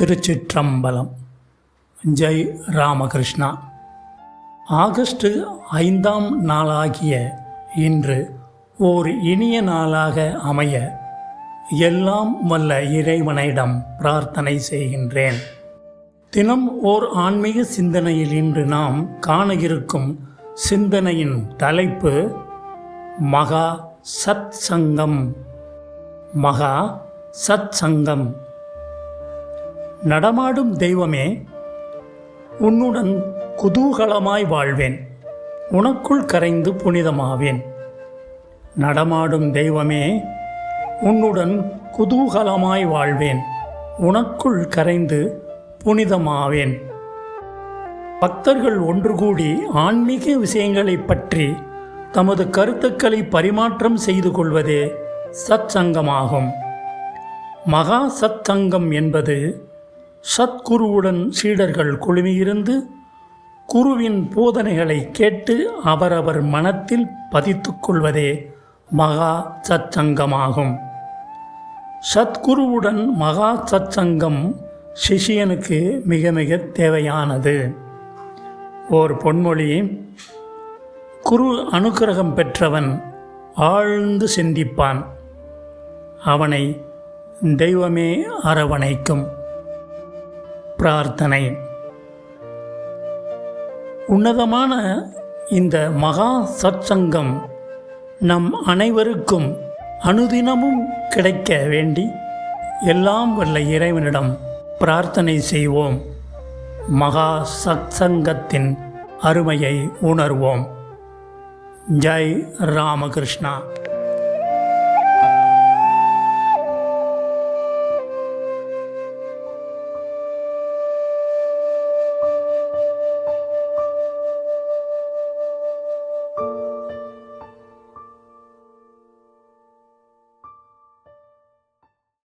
திருச்சிற்றம்பலம். Jai Ramakrishna. August ஐந்தாம் நாளாகிய இன்று ஓர் இனிய நாளாக அமைய எல்லாம் வல்ல இறைவனிடம் பிரார்த்தனை செய்கின்றேன். தினம் ஓர் ஆன்மீக சிந்தனையில் இன்று நாம் காண இருக்கும் சிந்தனையின் தலைப்பு மகா சத் சங்கம் மகா சத் சங்கம் நடமாடும் தெய்வமே உன்னுடன் குதூகலமாய் வாழ்வேன். உனக்குள் கரைந்து புனிதமாவேன். நடமாடும் தெய்வமே உன்னுடன் குதூகலமாய் வாழ்வேன். உனக்குள் கரைந்து புனிதமாவேன். பக்தர்கள் ஒன்று கூடி ஆன்மீக விஷயங்களைப் பற்றி தமது கருத்துக்களை பரிமாற்றம் செய்து கொள்வதே சத்சங்கமாகும் மகா சத்சங்கம் என்பது சத்குருவுடன் சீடர்கள் குழுமியிருந்து குருவின் போதனைகளை கேட்டு அவரவர் மனத்தில் பதித்துக்கொள்வதே மகா சச்சங்கமாகும். சத்குருவுடன் மகா சச்சங்கம் சிஷியனுக்கு மிக மிக தேவையானது. ஓர் பொன்மொழி குரு அனுக்கிரகம் பெற்றவன் ஆழ்ந்து சிந்திப்பான். அவனை தெய்வமே அரவணைக்கும். பிரார்த்தனை. உன்னதமான இந்த மகா சத்சங்கம் நம் அனைவருக்கும் அனுதினமும் கிடைக்க வேண்டி எல்லாம் வல்ல இறைவனிடம் பிரார்த்தனை செய்வோம். மகா சத்சங்கத்தின் அருமையை உணர்வோம். ஜெய் ராமகிருஷ்ணா.